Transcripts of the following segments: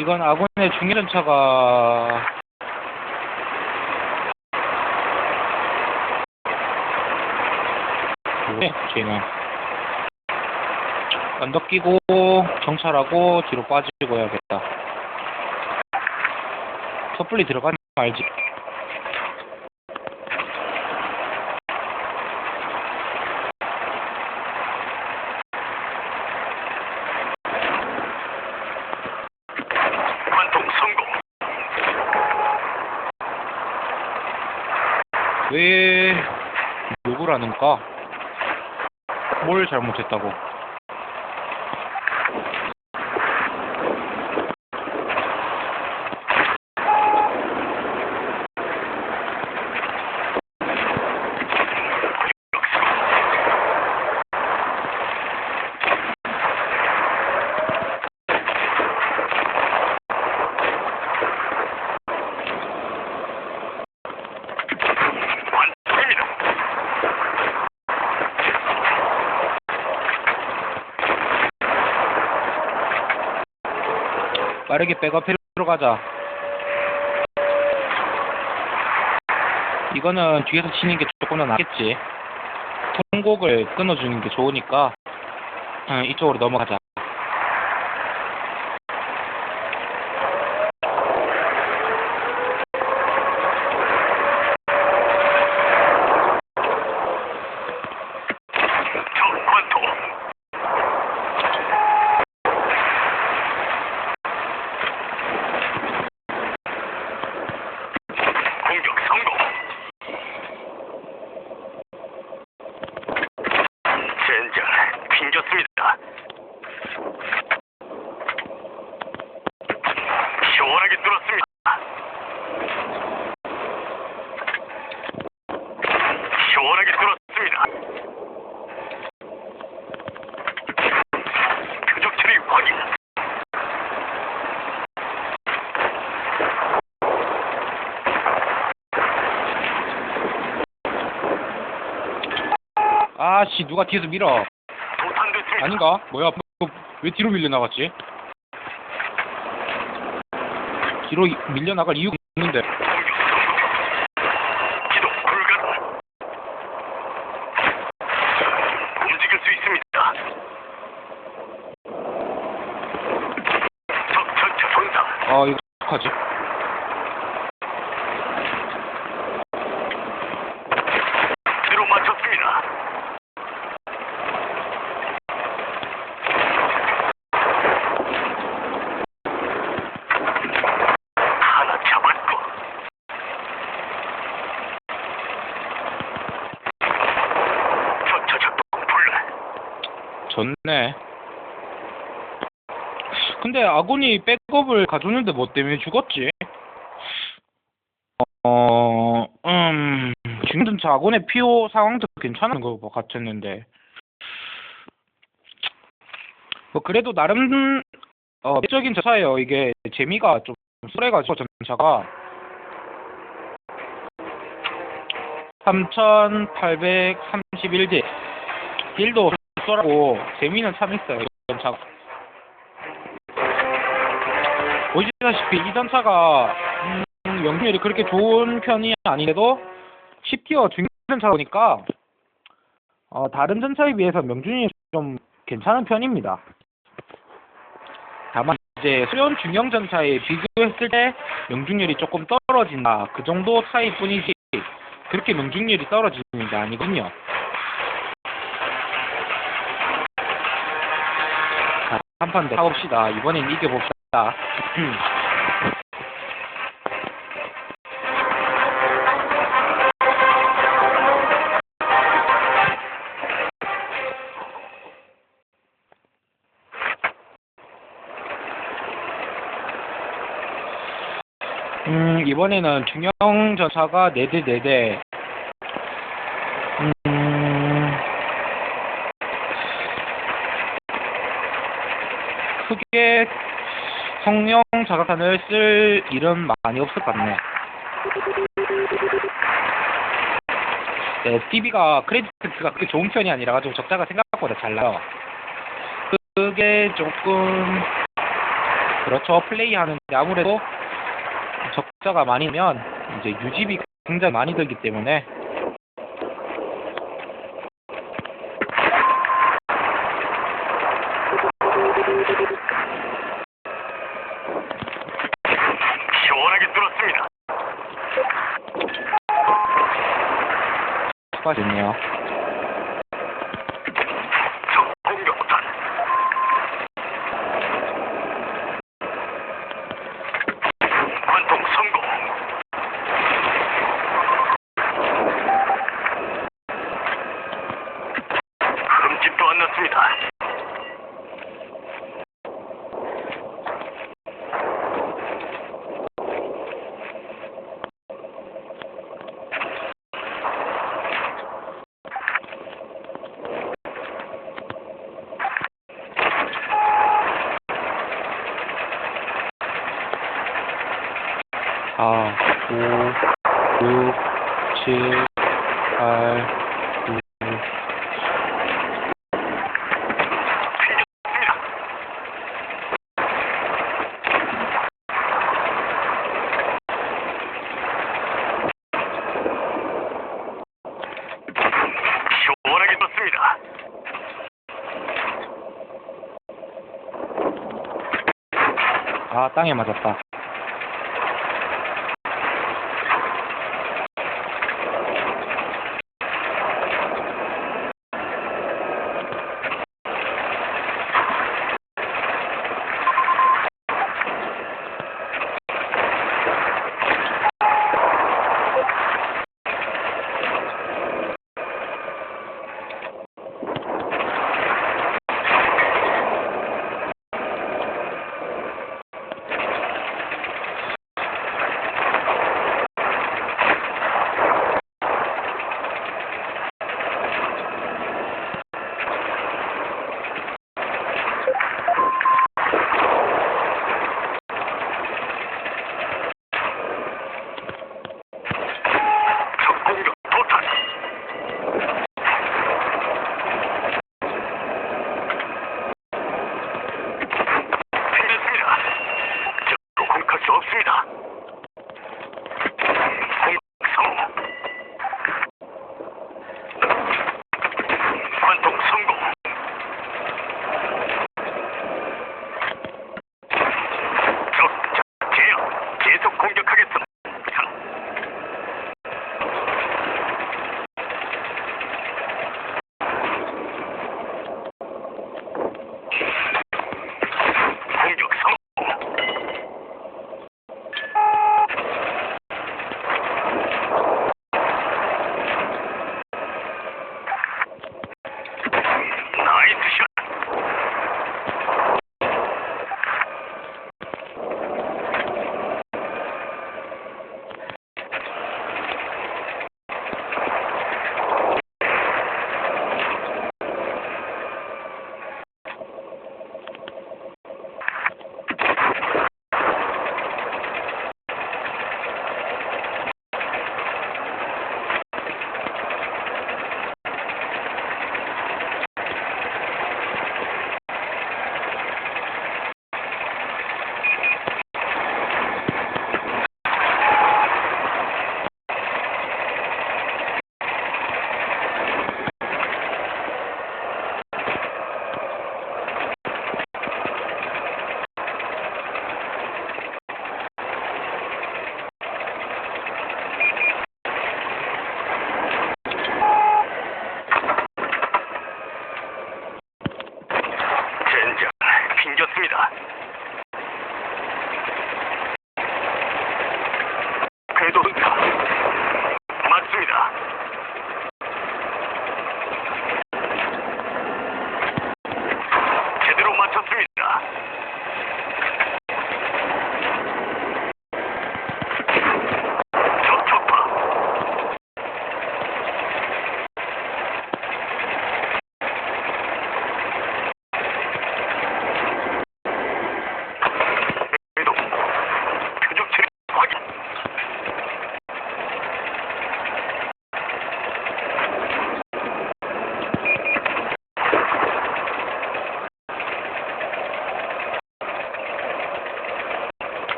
이건 아군의 중위전차가 뭐래 쟤는 언덕 끼고 정찰하고 뒤로 빠지고 해야겠다 섣불리 들어가는 거 알지? 관통 성공. 왜 욕을 하는가? 뭘 잘못했다고? 관통입니다. 빠르게 백업해로 가자. 이거는 뒤에서 치는 게 조금 더 낫겠지. 통곡을 끊어주는 게 좋으니까 어, 이쪽으로 넘어가자. 적 관통. 공격 성공. 젠장, 핑겼습니다. 시원하게 뚫었습니다. 시원하게 뚫었습니다. 표적 처리 확인. 아씨 누가 뒤에서 밀어. 아닌가? 뭐야? 뭐, 왜 뒤로 밀려 나갔지? 뒤로 이- 밀려 나갈 이유가 없는데. 아 이거 어떡하지? 뒤로 맞췄습니다. 하나 잡았고. 전차 작동 불능. 좋네. 근데 아군이 백업을 가져오는데 뭐 때문에 죽었지? 어, 음, 지금 저 아군의 피오 상황도 괜찮은 거 같았는데. 뭐 그래도 나름 어, 적인 전차예요. 이게 재미가 좀 쏠해가지고 전차가 3,831딜 딜도 쏠하고 재미는 참 있어요. 이 전차가. 보시다시피 이 전차가 음, 연기율이 그렇게 좋은 편이 아닌데도 10티어 중위 전차 보니까 어, 다른 전차에 비해서 명중이 좀 괜찮은 편입니다. 다만 이제 수연 중형 전차에 비교했을 때 명중률이 조금 떨어진다 그 정도 차이뿐이지 그렇게 명중률이 떨어지는 게 아니군요. 자, 한판 더 사봅시다. 이번엔 이겨봅시다. 음, 이번에는 중형 전차가 4대 4대. 성령 자각탄을 쓸 일은 많이 없을 것 같네. 네, TV가 크레딧가 그렇게 좋은 편이 아니라 가지고 적자가 생각보다 잘 나요. 그게 조금 그렇죠 플레이 하는데 아무래도 적자가 많이면 이제 유지비 굉장히 많이 들기 때문에 하거든요. 안 났습니다. 땅에 맞았다.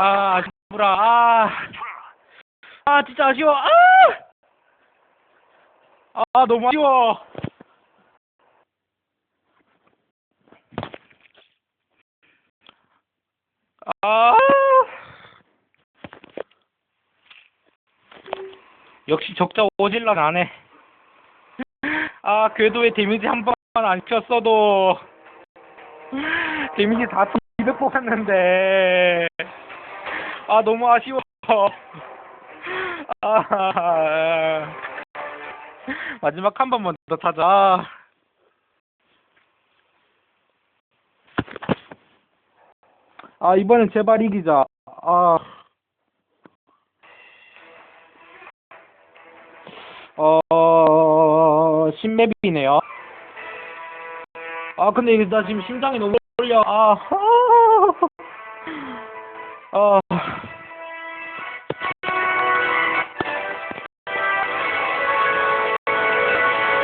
아, 아쉽구나. 아, 아, 진짜 아쉬워. 아, 아 너무 아쉬워. 아, 역시 적자 오질러 안 해. 아, 궤도에 데미지 한 번안 켰어도. 데미지 다 200 뽑았는데. 아, 너무 아쉬워. 아, 마지막 한 번만 더 타자. 아, 이번엔 제발 이기자. 아. 어, 신맵이네요. 아, 근데 나 지금 심장이 너무 떨려. 아, 아.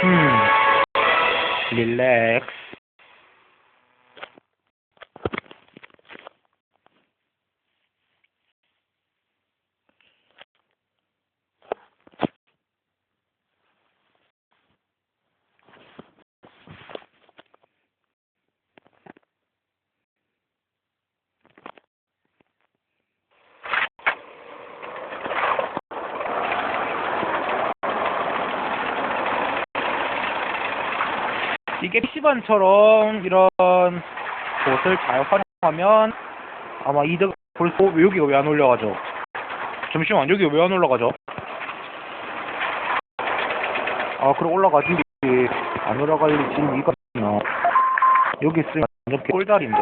음, 릴 PC방처럼 이런 곳을 잘 활용하면 아마 이득 볼수 왜 여기가 왜 안 올라가죠? 잠시만 여기 왜 안 올라가죠? 아 그럼 올라가지 안 올라갈 지금 이거 있나? 여기 있으면 완전 꼴자리인데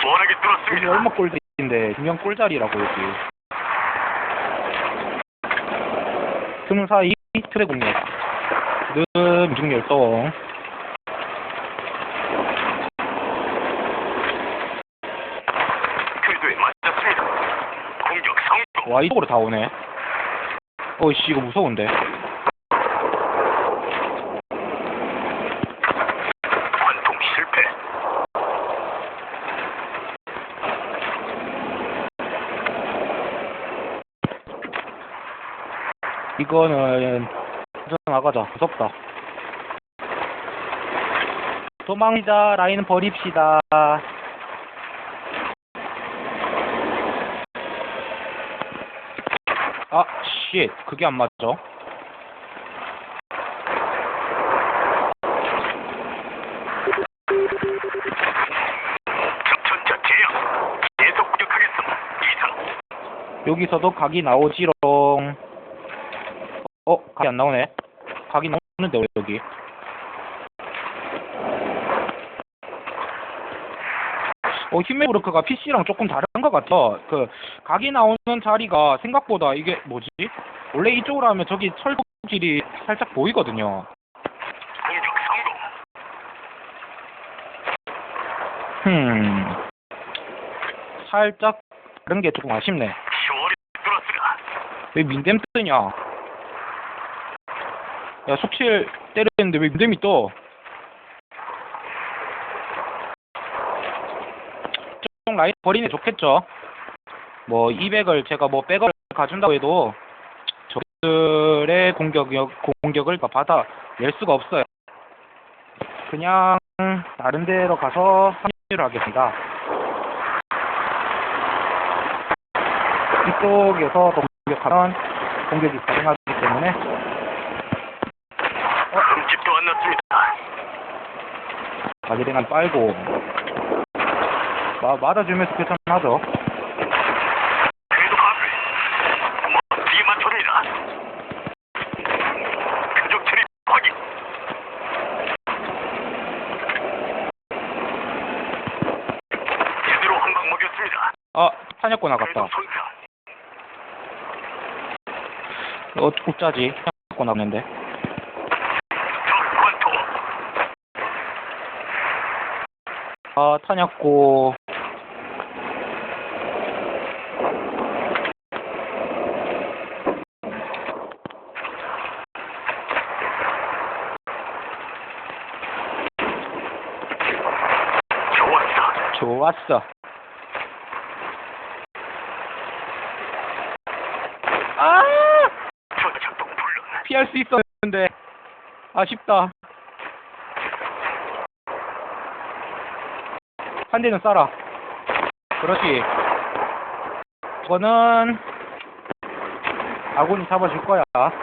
시원하게 여기 들었습니다. 얼마 꼴자리인데 중요한 꼴자리라고 여기 틈 사이 트랙 공략 지금 중열동 궤도에 맞았습니다. 공격 성공. 와 이쪽으로 다 오네 어이씨 이거 무서운데 관통 실패. 이거는 전 나가자 무섭다 도망자 라인 버립시다 아, 쉣. 그게 안 맞죠? 여기서도 각이 나오지롱. 어, 각이 안 나오네. 각이 나오는데, 왜 여기? 어, 힘메브르크가 PC랑 조금 다른 것 같아. 그, 각이 나오는 자리가 생각보다 이게 뭐지? 원래 이쪽으로 하면 저기 철도길이 살짝 보이거든요. 흠. 살짝 다른 게 조금 아쉽네. 왜 민댐 뜨냐? 야, 속칠 때렸는데 왜 민댐이 떠? 좀 라인 버리는 게 좋겠죠? 뭐, 200을 제가 뭐, 백을 가준다고 해도, 저들의 공격력, 공격을 다 받아낼 수가 없어요. 그냥, 다른 데로 가서 합류를 하겠습니다. 이쪽에서 더 공격하면 공격이 가능하기 때문에 흠집도 안 났습니다. 가게대만 빨고 마, 맞아주면서 괜찮하죠. 궤도 앞에 멋지게 맞춥니다. 표적 출입 확인. 제대로 한 방 먹였습니다. 아, 탄약고 궤도 나갔다. 어, 나갔는데. 적 관통. 아, 탄약고. 좋았어. 피할 수 있었는데 아쉽다. 한 대는 쏴라. 그렇지. 이거는 아군이 잡아줄 거야.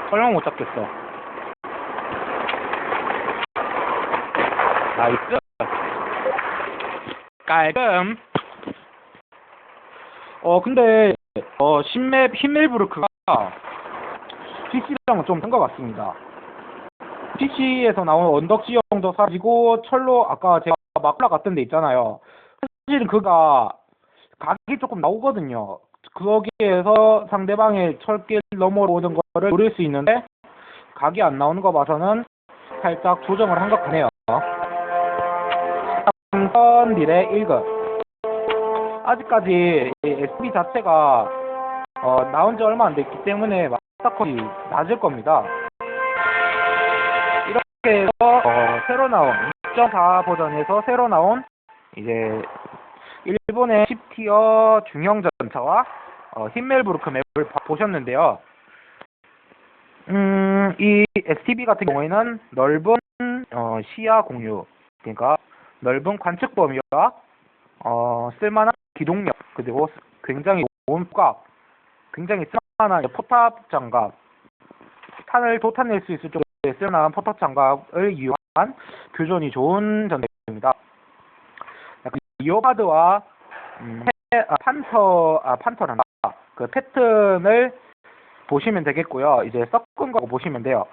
설마 못 잡겠어. 나이스. 깔끔. 어, 근데, 어, 신맵, 흰멜브르크가 PC랑은 좀큰것 같습니다. PC에서 나오는 언덕 지형도 사라지고, 철로, 아까 제가 막 올라갔던 데 있잖아요. 사실은 그가 각이 조금 나오거든요. 거기에서 상대방의 철길 넘어오는 거를 노릴 수 있는데, 각이 안 나오는 거 봐서는 살짝 조정을 한 것 같네요. 3번 딜의 1급. 아직까지 SB 자체가 어, 나온 지 얼마 안 됐기 때문에 마 스터컷이 낮을 겁니다. 이렇게 해서 어, 새로 나온 2.4 버전에서 새로 나온 이제 일본의 10티어 중형 전차와 어, 힌멜부르크 맵을 봐- 보셨는데요. 음, 이 STB 같은 경우에는 넓은 어, 시야 공유, 그러니까 넓은 관측 범위와 어, 쓸만한 기동력 그리고 굉장히 포각, 굉장히 쓸 만한 포탑 장갑, 탄을 도탄낼 수 있을 정도의 쓸만한 포탑 장갑을 이용한 교전이 좋은 전투입니다. 약간 리오바드와 음, 페- 아, 판터, 아, 판터란다. 그 패턴을 보시면 되겠고요. 이제 섞은 거 보시면 돼요.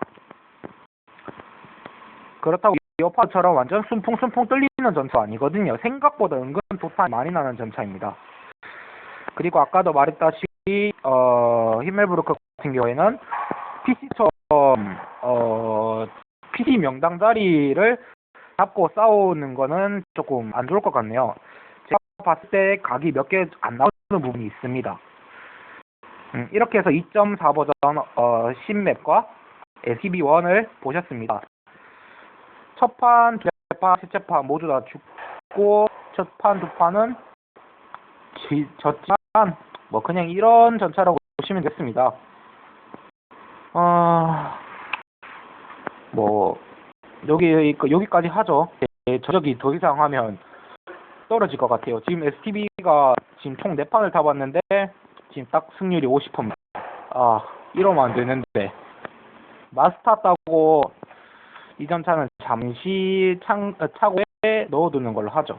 그렇다고 리오파드처럼 완전 순풍순풍 뚫리는 전차 아니거든요. 생각보다 은근 도탄이 많이 나는 전차입니다. 그리고 아까도 말했다시피 어, 히멜브루크 같은 경우에는 PC처럼 어, PC 명당 자리를 잡고 싸우는 거는 조금 안 좋을 것 같네요. 제가 봤을 때 각이 몇 개 안 나오는 부분이 있습니다. 음, 이렇게 해서 2.4 버전 어, 신맵과 SCB1을 보셨습니다. 첫 판, 두 판, 셋째 판 모두 다 죽고 첫 판, 두 판은 지, 졌지만 뭐 그냥 이런 전차라고 보시면 됐습니다. 아, 뭐 여기 여기까지 하죠. 예, 저적이 더 이상 하면 떨어질 것 같아요. 지금 STB가 지금 총 4판을 타봤는데 지금 딱 승률이 50%입니다. 아, 이러면 안 되는데 마스터 따고 이 전차는 잠시 창, 어, 차고에 넣어두는 걸로 하죠.